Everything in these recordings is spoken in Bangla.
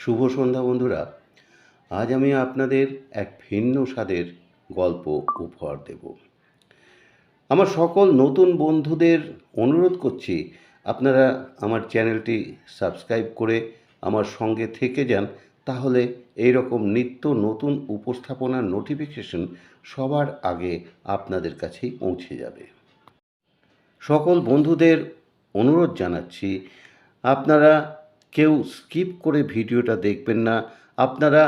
শুভ সন্ধ্যা বন্ধুরা। আজ আমি আপনাদের এক ভিন্ন স্বাদের গল্প উপহার দেব। আমার সকল নতুন বন্ধুদের অনুরোধ করছি, আপনারা আমার চ্যানেলটি সাবস্ক্রাইব করে আমার সঙ্গে থেকে যান, তাহলে এই রকম নিত্য নতুন উপস্থাপনার নোটিফিকেশন সবার আগে আপনাদের কাছেই পৌঁছে যাবে। সকল বন্ধুদের অনুরোধ জানাচ্ছি, আপনারা কেউ স্কিপ করে ভিডিওটা দেখবেন না। আপনারা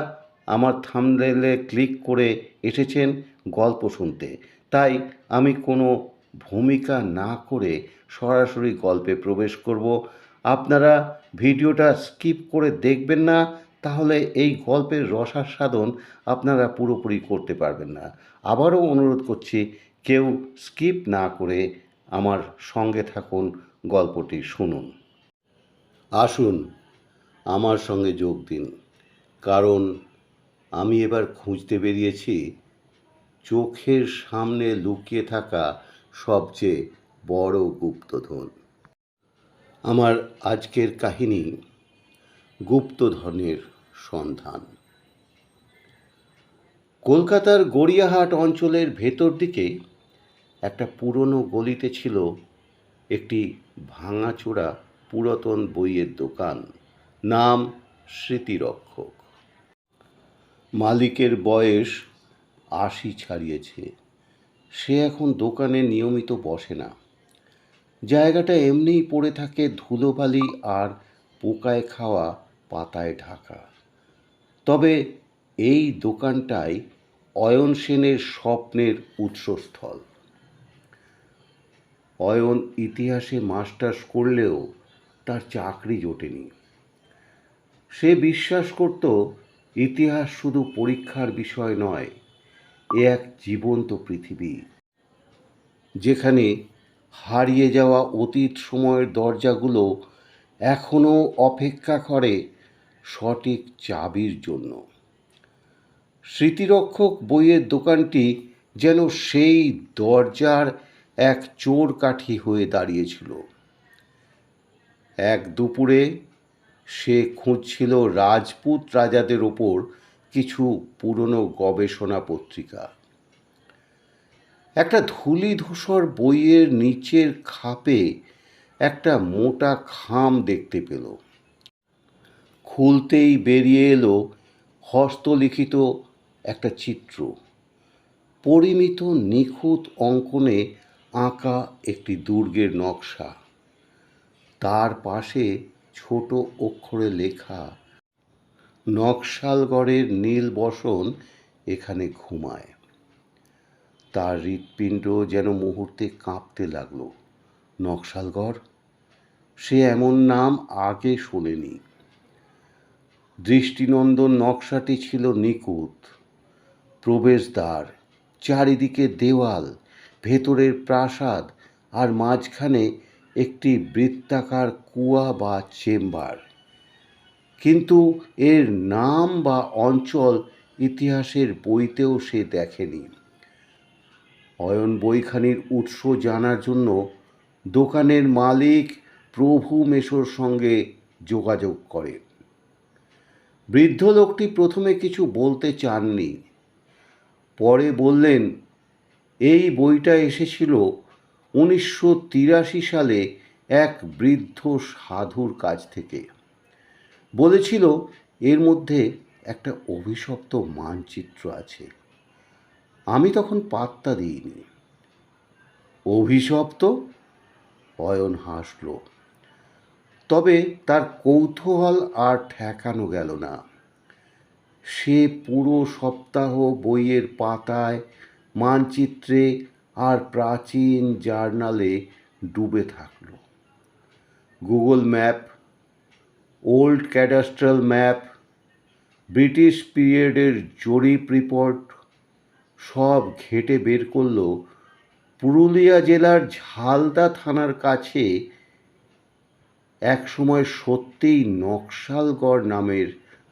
আমার থামনেলে ক্লিক করে এসেছেন গল্প শুনতে। তাই আমি কোনো ভূমিকা না করে সরাসরি গল্পে প্রবেশ করব। আপনারা ভিডিওটা স্কিপ করে দেখবেন না, তাহলে এই গল্পের রসাস্বাদন আপনারা পুরোপুরি করতে পারবেন না। আবারও অনুরোধ করছি, কেউ স্কিপ না করে আমার সঙ্গে থাকুন, গল্পটি শুনুন। আসুন, আমার সঙ্গে যোগ দিন। কারণ আমি এবার খুঁজতে বেরিয়েছি, চোখের সামনে লুকিয়ে থাকা সবচেয়ে বড় গুপ্তধন। আমার আজকের কাহিনী গুপ্তধনের সন্ধান। কলকাতার গড়িয়াহাট অঞ্চলের ভেতর দিকে একটা পুরনো গলিতে ছিল একটি ভাঙাচোরা পুরাতন বইয়ের দোকান, নাম স্মৃতিরক্ষক। মালিকের বয়স আশি ছাড়িয়েছে। সে এখন দোকানে নিয়মিত বসে না। জায়গাটা এমনিই পড়ে থাকে ধুলোবালি আর পোকায় খাওয়া পাতায় ঢাকা। তবে এই দোকানটাই অয়ন সেনের স্বপ্নের উৎসস্থল। অয়ন ইতিহাসে মাস্টার্স করলেও তার চাকরি জোটেনি। সে বিশ্বাস করত, ইতিহাস শুধু পরীক্ষার বিষয় নয়, এ এক জীবন্ত পৃথিবী, যেখানে হারিয়ে যাওয়া অতীত সময়ের দরজাগুলো এখনও অপেক্ষা করে সঠিক চাবির জন্য। স্মৃতিরক্ষক বইয়ের দোকানটি যেন সেই দরজার এক চোর কাঠি হয়ে দাঁড়িয়েছিল। এক দুপুরে সে খুঁজছিল রাজপুত রাজাদের ওপর কিছু পুরনো গবেষণা পত্রিকা। একটা ধূলি ধূসর বইয়ের নিচের খাপে একটা মোটা খাম দেখতে পেল। খুলতেই বেরিয়ে এলো হস্তলিখিত একটা চিত্র। পরিমিত নিখুঁত অঙ্কনে আঁকা একটি দুর্গের নকশা। তার পাশে ছোট অক্ষরে লেখা, নকশালগড়ের নীল বসন এখানে ঘুমায়। তার হৃৎপিণ্ড যেন মুহূর্তে কাঁপতে লাগল। নকশালগড়? সে এমন নাম আগে শোনেনি। দৃষ্টিনন্দন নকশাটি ছিল নিখুঁত। প্রবেশদ্বার, চারিদিকে দেওয়াল, ভেতরের প্রাসাদ আর মাঝখানে একটি বৃত্তাকার কুয়া বা চেম্বার। কিন্তু এর নাম বা অঞ্চল ইতিহাসের বইতেও সে দেখেনি। অয়ন বইখানির উৎস জানার জন্য দোকানের মালিক প্রভু মেশোর সঙ্গে যোগাযোগ করে বৃদ্ধ লোকটি প্রথমে কিছু বলতে চাননি। পরে বললেন, এই বইটা এসেছিল উনিশশো তিরাশি সালে এক বৃদ্ধ সাধুর কাছ থেকে। বলেছিল, এর মধ্যে একটা অভিশপ্ত মানচিত্র আছে। আমি তখন পাত্তা দিইনি। অভিশপ্ত? অয়ন হাসল। তবে তার কৌতূহল আর ঠেকানো গেল না। সে পুরো সপ্তাহ বইয়ের পাতায় মানচিত্রে আর প্রাচীন জার্নালে ডুবে থাকল। Google map, old cadastral map, British পিরিয়ডের জরিপ রিপোর্ট, সব ঘেটে বের করল পুরুলিয়া জেলার ঝালদা থানার কাছে একসময় সত্যিই নকশালগড় নামের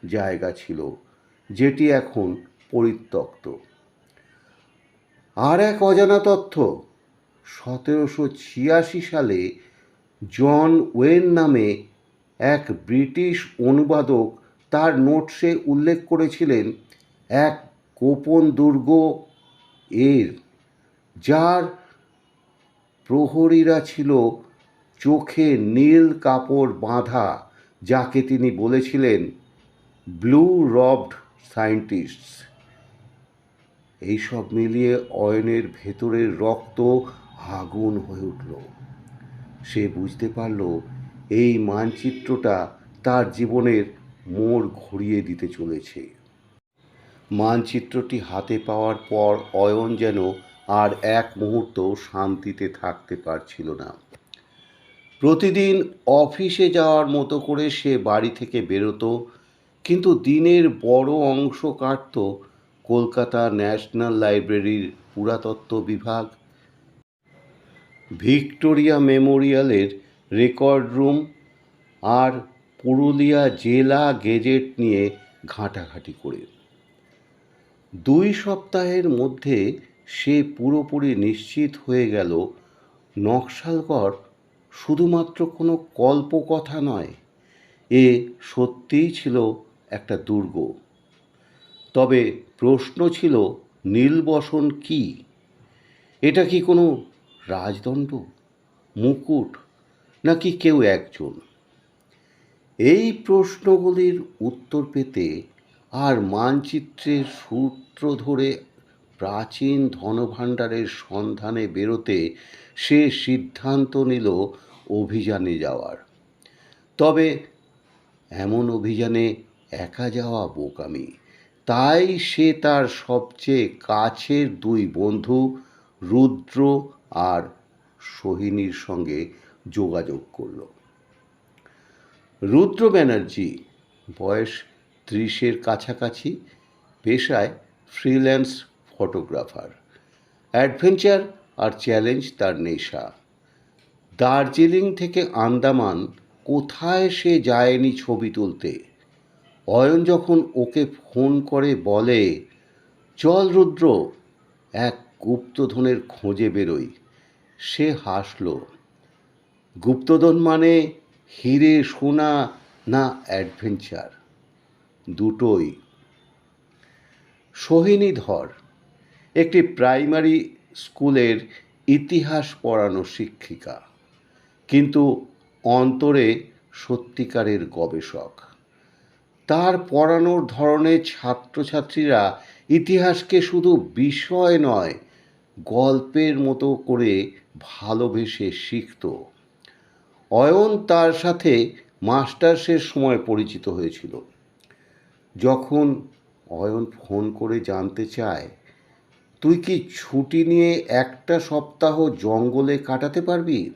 জায়গা ছিল, যেটি এখন পরিত্যক্ত। আর এক অজানা তথ্য, সতেরোশো ছিয়াশি সালে জন ওয়েন নামে এক ব্রিটিশ অনুবাদক তার নোটসে উল্লেখ করেছিলেন এক গোপন দুর্গ এর, যার প্রহরীরা ছিল চোখে নীল কাপড় বাঁধা, যাকে তিনি বলেছিলেন ব্লু রবড সায়েন্টিস্টস এইসব মিলিয়ে অয়নের ভেতরের রক্ত আগুন হয়ে উঠল। সে বুঝতে পারল এই মানচিত্রটা তার জীবনের মোড় ঘুরিয়ে দিতে চলেছে। মানচিত্রটি হাতে পাওয়ার পর অয়ন যেন আর এক মুহূর্ত শান্তিতে থাকতে পারছিল না। প্রতিদিন অফিসে যাওয়ার মতো করে সে বাড়ি থেকে বেরোতো, কিন্তু দিনের বড় অংশ কাটত কলকাতা ন্যাশনাল লাইব্রেরির পুরাতত্ত্ব বিভাগ, ভিক্টোরিয়া মেমোরিয়ালের রেকর্ড রুম আর পুরুলিয়া জেলা গেজেট নিয়ে ঘাঁটাঘাঁটি করে। দুই সপ্তাহের মধ্যে সে পুরোপুরি নিশ্চিত হয়ে গেল, নকশালগড় শুধুমাত্র কোনো কল্পকথা নয়, এ সত্যিই ছিল একটা দুর্গ। তবে প্রশ্ন ছিল নীলবসন কি? এটা কি কোনো রাজদণ্ড, মুকুট, নাকি কেউ একজন? এই প্রশ্নগুলির উত্তর পেতে আর মানচিত্রের সূত্র ধরে প্রাচীন ধনভাণ্ডারের সন্ধানে বেরোতে সে সিদ্ধান্ত নিল অভিযানে যাওয়ার। তবে এমন অভিযানে একা যাওয়া বোকামি। তাই সে তার সবচেয়ে কাছের দুই বন্ধু রুদ্র আর সোহিনীর সঙ্গে যোগাযোগ করল। রুদ্র ব্যানার্জি বয়স ত্রিশের কাছাকাছি, পেশায় ফ্রিল্যান্স ফটোগ্রাফার অ্যাডভেঞ্চার আর চ্যালেঞ্জ তার নেশা। দার্জিলিং থেকে আন্দামান কোথায় সে যায়নি ছবি তুলতে? অয়ন যখন ওকে ফোন করে বলে, চল রুদ্র। এক গুপ্তধনের খোঁজে বেরোই। সে হাসল, গুপ্তধন মানে হিরে, সোনা না অ্যাডভেঞ্চার? দুটোই। সোহিনী ধর, একটি প্রাইমারি স্কুলের ইতিহাস পড়ানো শিক্ষিকা, কিন্তু অন্তরে সত্যিকারের গবেষক। তার পড়ানোর ধরনের ছাত্রছাত্রীরা ইতিহাসকে শুধু বিষয় নয়, গল্পের মতো করে ভালোবেসে শিখত। অয়ন তার সাথে মাস্টার্সের সময় পরিচিত হয়েছিল। যখন অয়ন ফোন করে জানতে চায়, তুই কি ছুটি নিয়ে একটা সপ্তাহ জঙ্গলে কাটাতে পারবি?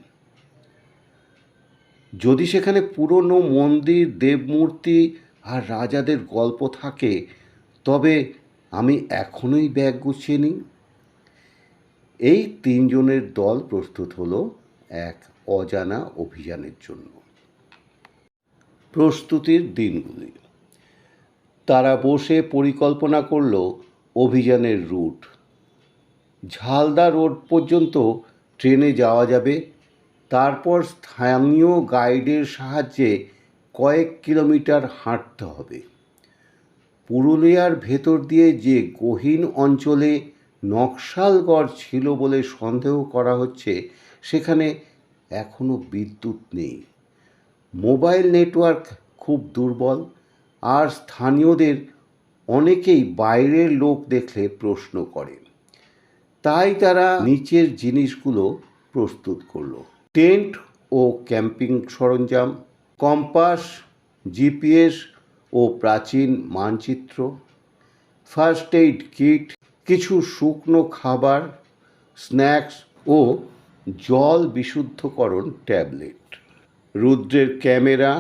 যদি সেখানে পুরনো মন্দির, দেবমূর্তি আর রাজাদের গল্প থাকে, তবে আমি এখনই ব্যাগ গুছিয়ে নিই। এই তিনজনের দল প্রস্তুত হলো এক অজানা অভিযানের জন্য। প্রস্তুতির দিনগুলি। তারা বসে পরিকল্পনা করল অভিযানের রুট। ঝালদা রোড পর্যন্ত ট্রেনে যাওয়া যাবে, তারপর স্থানীয় গাইডের সাহায্যে কয়েক কিলোমিটার হাঁটতে হবে। পুরুলিয়ার ভেতর দিয়ে যে গহীন অঞ্চলে নকশালগড় ছিল বলে সন্দেহ করা হচ্ছে, সেখানে এখনও বিদ্যুৎ নেই। মোবাইল নেটওয়ার্ক খুব দুর্বল, আর স্থানীয়দের অনেকেই বাইরের লোক দেখলে প্রশ্ন করে। তাই তারা নিচের জিনিসগুলো প্রস্তুত করল। টেন্ট ও ক্যাম্পিং সরঞ্জাম কম্পাস, জিপিএস ও প্রাচীন মানচিত্র, ফার্স্ট এইড কিট, কিছু শুকনো খাবার, স্ন্যাক্স ও জল বিশুদ্ধকরণ ট্যাবলেট, রুদ্রের ক্যামেরা,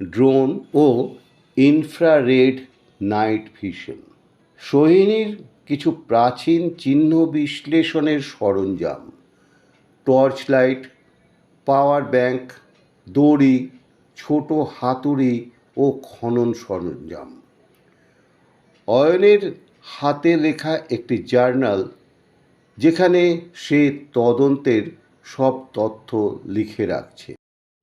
ড্রোন ও ইনফ্রারেড নাইট ভিশন, সোহিনীর কিছু প্রাচীন চিহ্ন বিশ্লেষণের সরঞ্জাম টর্চ লাইট পাওয়ার ব্যাংক, দড়ি ছোট হাতুড়ি ও খনন সরঞ্জাম। অয়নের হাতে লেখা একটি জার্নাল, যেখানে সে তদন্তের সব তথ্য লিখে রাখছে।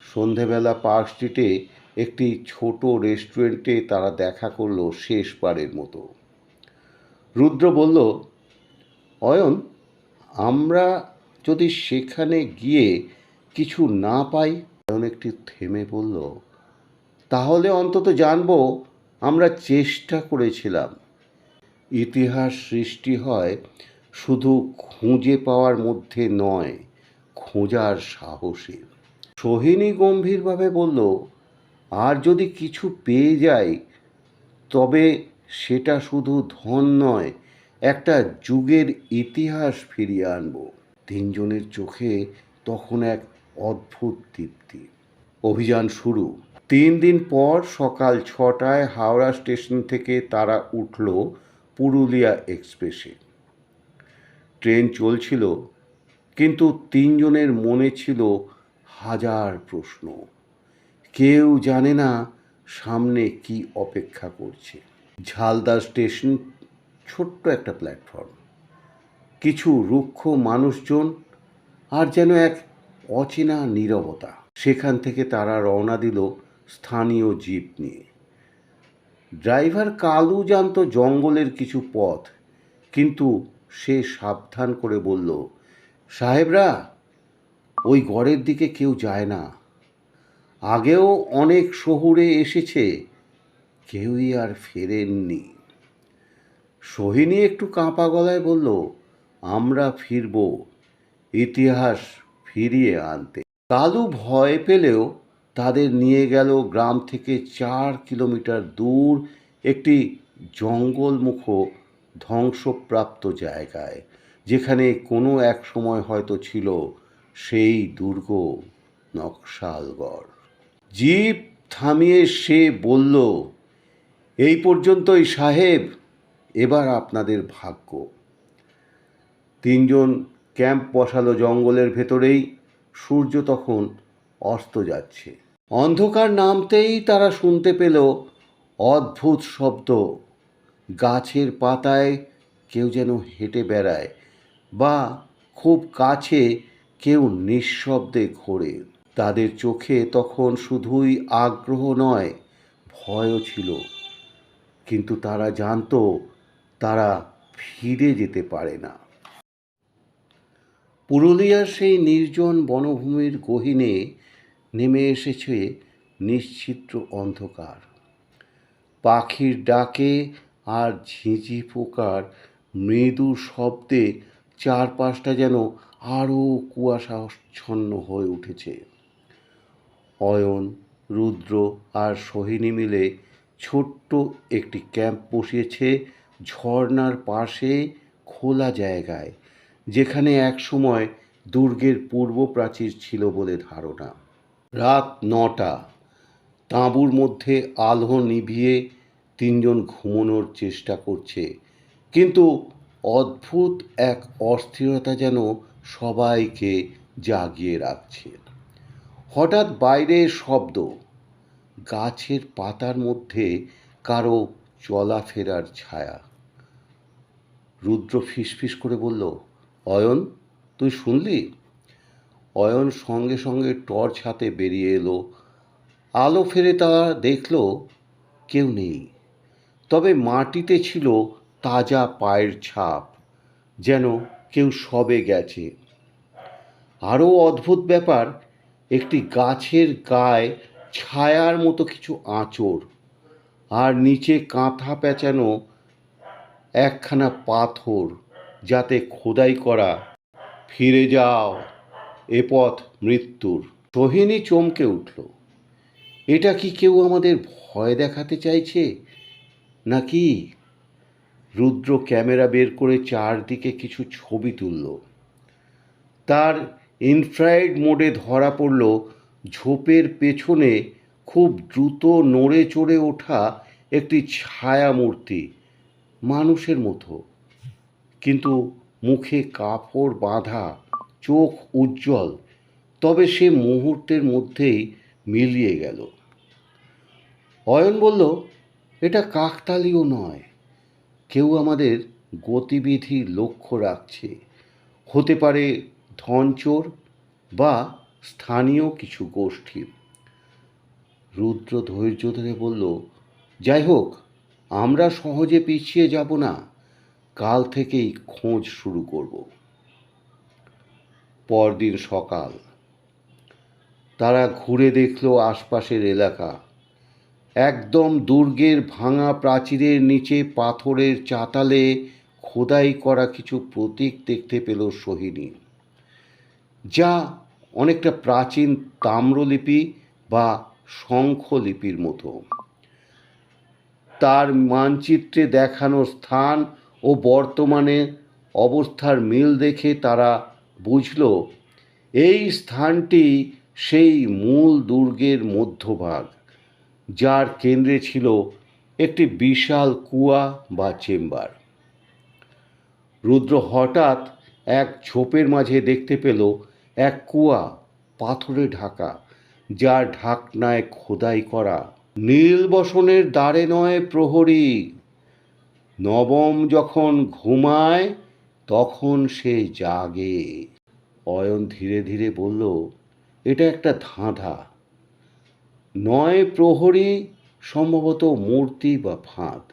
সন্ধেবেলা পার্ক স্ট্রিটে একটি ছোট রেস্টুরেন্টে তারা দেখা করল শেষবারের মতো। রুদ্র বলল, অয়ন, আমরা যদি সেখানে গিয়ে কিছু না পাই অয়ন একটি থেমে বলল, তাহলে অন্তত জানব, আমরা চেষ্টা করেছিলাম। ইতিহাস সৃষ্টি হয় শুধু খুঁজে পাওয়ার মধ্যে নয়, খোঁজার সাহসে। সোহিনী গম্ভীরভাবে বলল, আর যদি কিছু পেয়ে যাই, তবে সেটা শুধু ধন নয়, একটা যুগের ইতিহাস ফিরিয়ে আনব। তিনজনের চোখে তখন এক অদ্ভুত দীপ্তি অভিযান শুরু। তিন দিন পর সকাল ছটায় হাওড়া স্টেশন থেকে তারা উঠল পুরুলিয়া এক্সপ্রেসে। ট্রেন চলছিল, কিন্তু তিনজনের মনে ছিল হাজার প্রশ্ন। কেউ জানে না সামনে কি অপেক্ষা করছে। ঝালদা স্টেশন ছোট্ট একটা প্ল্যাটফর্ম। কিছু রুক্ষ মানুষজন আর যেন এক অচেনা নীরবতা। সেখান থেকে তারা রওনা দিল স্থানীয় জিপ নিয়ে। ড্রাইভার কালু জানত জঙ্গলের কিছু পথ, কিন্তু সে সাবধান করে বলল, সাহেবরা, ওই গড়ের দিকে কেউ যায় না। আগেও অনেক শহুরে এসেছে, কেউই আর ফেরেননি। সোহিনী একটু কাঁপা গলায় বলল, আমরা ফিরব। ইতিহাস ফিরিয়ে আনতে। কালু ভয় পেলেও তাদের নিয়ে গেল গ্রাম থেকে চার কিলোমিটার দূর একটি জঙ্গলমুখ ধ্বংসপ্রাপ্ত জায়গায়, যেখানে কোনো এক সময় হয়তো ছিল সেই দুর্গ নকশালগড়। জীব থামিয়ে সে বলল, এই পর্যন্তই সাহেব, এবার আপনাদের ভাগ্য। তিনজন ক্যাম্প বসালো জঙ্গলের ভেতরেই। সূর্য তখন অস্ত যাচ্ছে। অন্ধকার নামতেই তারা শুনতে পেল অদ্ভুত শব্দ। গাছের পাতায় কেউ যেন হেঁটে বেড়ায় বা খুব কাছে কেউ নিঃশব্দে ঘোরে। তাদের চোখে তখন শুধুই আগ্রহ নয়, ভয়ও ছিল। কিন্তু তারা জানতো তারা ফিরে যেতে পারে না। পুরুলিয়ার সেই নির্জন বনভূমির গহীনে নেমে এসেছে নিশ্চিত্র অন্ধকার। পাখির ডাকে আর ঝিঁঝি পোকার মৃদু শব্দে চারপাশটা যেন আরও কুয়াশাচ্ছন্ন হয়ে উঠেছে। অয়ন, রুদ্র আর সোহিনী মিলে ছোট্ট একটি ক্যাম্প বসিয়েছে। ঝর্ণার পাশে খোলা জায়গায় যেখানে একসময় দুর্গের পূর্ব প্রাচীর ছিল বলে ধারণা। রাত নটা, তাঁবুর মধ্যে আলো নিভিয়ে তিনজন ঘুমানোর চেষ্টা করছে। কিন্তু অদ্ভুত এক অস্থিরতা যেন সবাইকে জাগিয়ে রাখছে। হঠাৎ বাইরে শব্দ, গাছের পাতার মধ্যে কারও চলাফেরার ছায়া। রুদ্র ফিসফিস করে বলল অয়ন, তুই শুনলি? অয়ন সঙ্গে সঙ্গে টর্চ হাতে বেরিয়ে এলো। আলো ফেরে তারা দেখল কেউ নেই। তবে মাটিতে ছিল তাজা পায়ের ছাপ, যেন কেউ সবে গেছে। আরও অদ্ভুত ব্যাপার, একটি গাছের গায়ে ছায়ার মতো কিছু আঁচড়, আর নিচে কাঁথা পেঁচানো একখানা পাথর। যাতে খোদাই করা, ফিরে যাও, এ পথ মৃত্যুর। সোহিনী চমকে উঠল। এটা কি কেউ আমাদের ভয় দেখাতে চাইছে? নাকি রুদ্র ক্যামেরা বের করে চারদিকে কিছু ছবি তুলল? তার ইনফ্রাইড মোডে ধরা পড়ল ঝোপের পেছনে খুব দ্রুত নড়ে চড়ে ওঠা একটি ছায়া মূর্তি মানুষের মতো। কিন্তু মুখে কাপড় বাঁধা, চোখ উজ্জ্বল, তবে সে মুহূর্তের মধ্যেই মিলিয়ে গেল। অয়ন বলল, এটা কাকতালীয় নয়। কেউ আমাদের গতিবিধি লক্ষ্য রাখছে। হতে পারে ধনচোর বা স্থানীয় কিছু গোষ্ঠী রুদ্র ধৈর্য ধরে বলল, যাই হোক, আমরা সহজে পিছিয়ে যাব না। কাল থেকেই খোঁজ শুরু করব। পরদিন সকাল। তারা ঘুরে দেখল আশপাশের এলাকা। একদম দুর্গের ভাঙা প্রাচীরের নিচে পাথরের চাতালে খোদাই করা কিছু প্রতীক দেখতে পেল সোহিনী। যা অনেকটা প্রাচীন তাম্রলিপি বা শঙ্খলিপির মতো। তার মানচিত্রে দেখানো স্থান ও বর্তমানে অবস্থার মিল দেখে তারা বুঝল, এই স্থানটি সেই মূল দুর্গের মধ্যভাগ, যার কেন্দ্রে ছিল একটি বিশাল কুয়া বা চেম্বার। রুদ্র হঠাৎ এক ঝোপের মাঝে দেখতে পেল এক কুয়া পাথরে ঢাকা, যার ঢাকনায় খোদাই করা নীল বসনের দ্বারে নয় প্রহরী। নবম যখন ঘুমায়, তখন সে জাগে। অয়ন ধীরে ধীরে বলল, এটা একটা ধাঁধা। নয় প্রহরী, সম্ভবত মূর্তি বা ফাঁদ।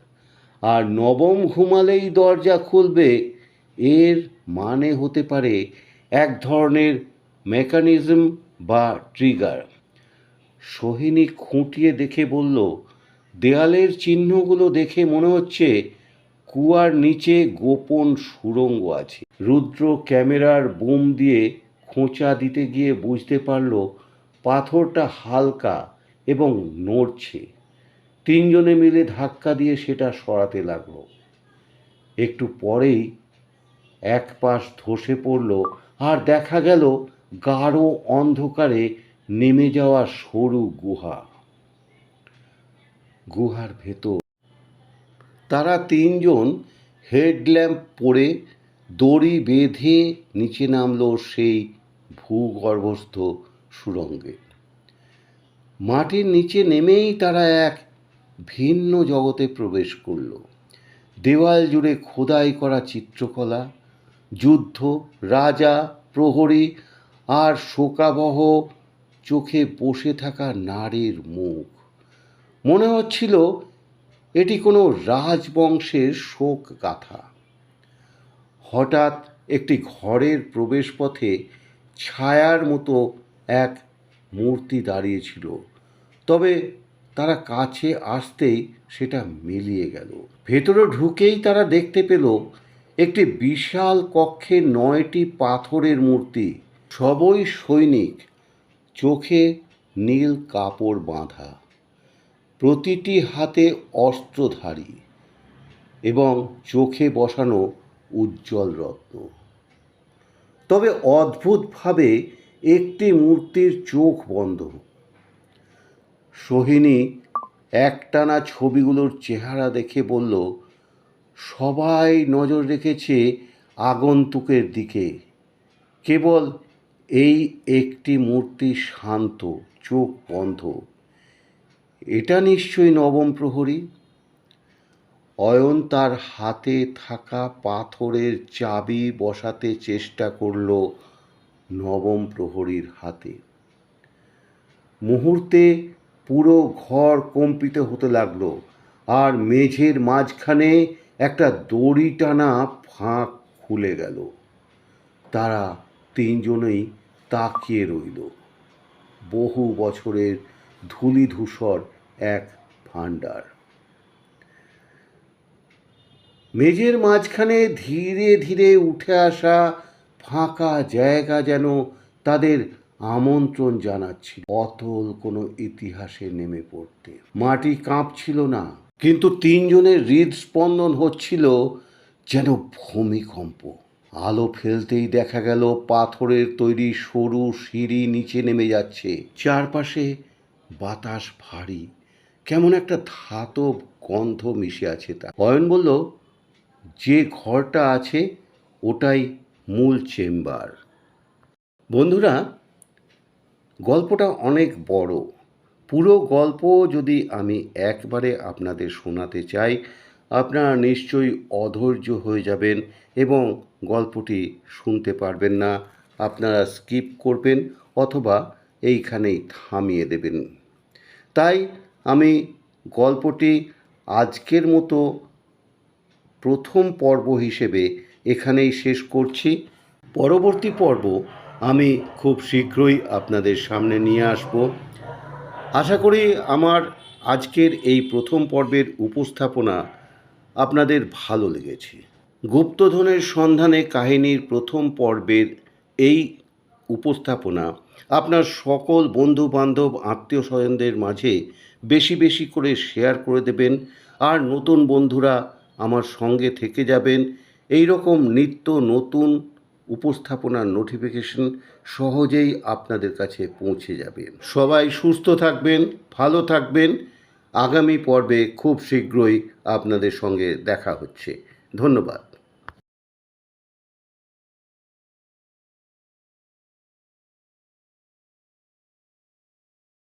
আর নবম ঘুমালেই দরজা খুলবে। এর মানে হতে পারে এক ধরনের মেকানিজম বা ট্রিগার। সোহিনী খুঁটিয়ে দেখে বলল, দেয়ালের চিহ্নগুলো দেখে মনে হচ্ছে কুয়ার নিচে গোপন সুড়ঙ্গ আছে। রুদ্র ক্যামেরার বুম দিয়ে খোঁচা দিতে গিয়ে বুঝতে পারল পাথরটা হালকা এবং নড়ছে। তিনজনে মিলে ধাক্কা দিয়ে সেটা সরাতে লাগল। একটু পরেই এক পাশ ধসে পড়ল আর দেখা গেল গাঢ় অন্ধকারে নেমে যাওয়া সরু গুহা। গুহার ভেতর তারা তিনজন হেডল্যাম্প পরে দড়ি বেঁধে নিচে নামল সেই ভূগর্ভস্থ সুড়ঙ্গে মাটির নিচে নেমেই তারা এক ভিন্ন জগতে প্রবেশ করল। দেওয়াল জুড়ে খোদাই করা চিত্রকলা, যুদ্ধ, রাজা, প্রহরী আর শোকাবহ চোখে বসে থাকা নারীর মুখ। মনে হচ্ছিল এটি কোনো রাজবংশের শোক গাথা হঠাৎ একটি ঘরের প্রবেশপথে ছায়ার মতো এক মূর্তি দাঁড়িয়েছিল। তবে তারা কাছে আসতেই সেটা মিলিয়ে গেল। ভেতরে ঢুকেই তারা দেখতে পেল একটি বিশাল কক্ষে নয়টি পাথরের মূর্তি। সবই সৈনিক। চোখে নীল কাপড় বাঁধা। প্রতিটি হাতে অস্ত্রধারী এবং চোখে বসানো উজ্জ্বল রত্ন। তবে অদ্ভুতভাবে একটি মূর্তির চোখ বন্ধ। সোহিনী একটানা ছবিগুলোর চেহারা দেখে বলল, সবাই নজর রেখেছে আগন্তুকের দিকে। কেবল এই একটি মূর্তি শান্ত, চোখ বন্ধ। এটা নিশ্চয়ই নবম প্রহরী। অয়ন তার হাতে থাকা পাথরের চাবি বসাতে চেষ্টা করল নবম প্রহরীর হাতে। মুহূর্তে পুরো ঘর কম্পিত হতে লাগল আর মেঝের মাঝখানে একটা দড়ি টানা ফাঁক খুলে গেল। তারা তিনজনেই তাকিয়ে রইল। বহু বছরের ধূলি ধূসর এক ভাণ্ডার। মেঝের মাঝখানে ধীরে ধীরে উঠে আসা ফাঁকা জায়গা যেন তাদের আমন্ত্রণ জানাচ্ছিল। অতল কোনো ইতিহাসে নেমে পড়তে। মাটি কাঁপছিল না, কিন্তু তিনজনের হৃদস্পন্দন হচ্ছিল যেন ভূমিকম্প। আলো ফেলতেই দেখা গেল পাথরের তৈরি সরু সিঁড়ি নিচে নেমে যাচ্ছে। চারপাশে বাতাস ভারী, কেমন একটা ধাতব গন্ধ মিশে আছে তা অয়ন বলল, যে ঘরটা আছে, ওটাই মূল চেম্বার। বন্ধুরা, গল্পটা অনেক বড়। পুরো গল্প যদি আমি একবারে আপনাদের শোনাতে চাই, আপনারা নিশ্চয়ই অধৈর্য হয়ে যাবেন এবং গল্পটি শুনতে পারবেন না। আপনারা স্কিপ করবেন অথবা এইখানেই থামিয়ে দেবেন। তাই আমি গল্পটি আজকের মতো প্রথম পর্ব হিসেবে এখানেই শেষ করছি। পরবর্তী পর্ব আমি খুব শীঘ্রই আপনাদের সামনে নিয়ে আসব। আশা করি আমার আজকের এই প্রথম পর্বের উপস্থাপনা আপনাদের ভালো লেগেছে। গুপ্তধনের সন্ধানে কাহিনীর প্রথম পর্বের এই উপস্থাপনা আপনার সকল বন্ধু বান্ধব আত্মীয় স্বজনদের মাঝে বেশি বেশি করে শেয়ার করে দেবেন আর নতুন বন্ধুরা আমার সঙ্গে থেকে যাবেন। এই রকম নিত্য নতুন উপস্থাপনার নোটিফিকেশন সহজেই আপনাদের কাছে পৌঁছে যাবে। সবাই সুস্থ থাকবেন, ভালো থাকবেন। আগামী পর্বে খুব শীঘ্রই আপনাদের সঙ্গে দেখা হচ্ছে। ধন্যবাদ।